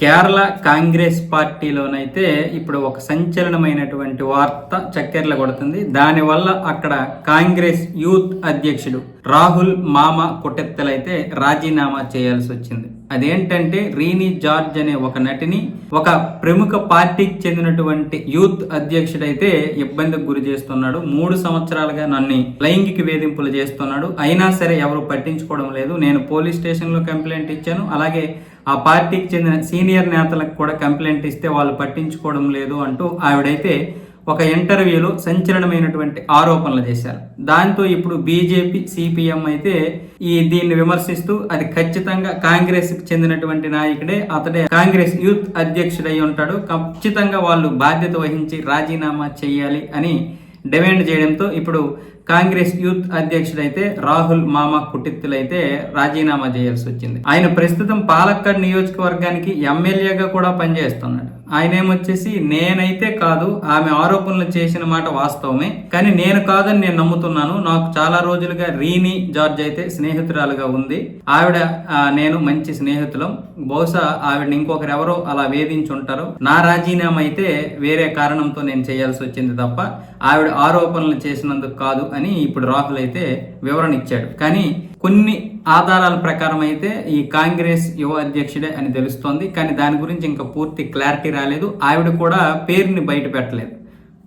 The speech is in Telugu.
కేరళ కాంగ్రెస్ పార్టీలోనైతే ఇప్పుడు ఒక సంచలనమైనటువంటి వార్త చక్కెర్ల కొడుతుంది. దానివల్ల అక్కడ కాంగ్రెస్ యూత్ అధ్యక్షుడు రాహుల్ మామ పుటెత్తలైతే రాజీనామా చేయాల్సి వచ్చింది. అదేంటంటే రీనీ జార్జ్ అనే ఒక నటిని ఒక ప్రముఖ పార్టీకి చెందినటువంటి యూత్ అధ్యక్షుడైతే ఇబ్బందికి గురి చేస్తున్నాడు. మూడు సంవత్సరాలుగా నన్ను లైంగిక వేధింపులు చేస్తున్నాడు. అయినా సరే ఎవరు పట్టించుకోవడం లేదు. నేను పోలీస్ స్టేషన్లో కంప్లైంట్ ఇచ్చాను. అలాగే ఆ పార్టీకి చెందిన సీనియర్ నేతలకు కూడా కంప్లైంట్ ఇస్తే వాళ్ళు పట్టించుకోవడం లేదు అంటూ ఆవిడైతే ఒక ఇంటర్వ్యూలో సంచలనమైనటువంటి ఆరోపణలు చేశారు. దాంతో ఇప్పుడు బీజేపీ సిపిఎం అయితే ఈ దీన్ని విమర్శిస్తూ అది ఖచ్చితంగా కాంగ్రెస్కి చెందినటువంటి నాయకుడే అతడే కాంగ్రెస్ యూత్ అధ్యక్షుడై ఉంటాడు. ఖచ్చితంగా వాళ్ళు బాధ్యత వహించి రాజీనామా చేయాలి అని డిమాండ్ చేయడంతో ఇప్పుడు కాంగ్రెస్ యూత్ అధ్యక్షుడైతే రాహుల్ మామా కుటిత్తులైతే రాజీనామా చేయాల్సి వచ్చింది. ఆయన ప్రస్తుతం పాలక్కడ్ నియోజకవర్గానికి ఎమ్మెల్యేగా కూడా పనిచేస్తున్నాడు. ఆయన ఏమొచ్చేసి నేనైతే కాదు ఆమె ఆరోపణలు చేసిన మాట వాస్తవమే. కానీ నేను కాదని నేను నమ్ముతున్నాను. నాకు చాలా రోజులుగా రీని జార్జ్ అయితే స్నేహితురాలుగా ఉంది. ఆవిడ నేను మంచి స్నేహితులం. బహుశా ఆవిడ ఇంకొకరు ఎవరో అలా వేధించి ఉంటారు. నా రాజీనామా అయితే వేరే కారణంతో నేను చేయాల్సి వచ్చింది తప్ప ఆవిడ ఆరోపణలు చేసినందుకు కాదు అని ఇప్పుడు రాహుల్ అయితే వివరణ ఇచ్చాడు. కానీ కొన్ని ఆధారాల ప్రకారం అయితే ఈ కాంగ్రెస్ యువ అధ్యక్షుడే అని తెలుస్తోంది. కానీ దాని గురించి ఇంకా పూర్తి క్లారిటీ రాలేదు. ఆవిడ కూడా పేరుని బయట పెట్టలేదు.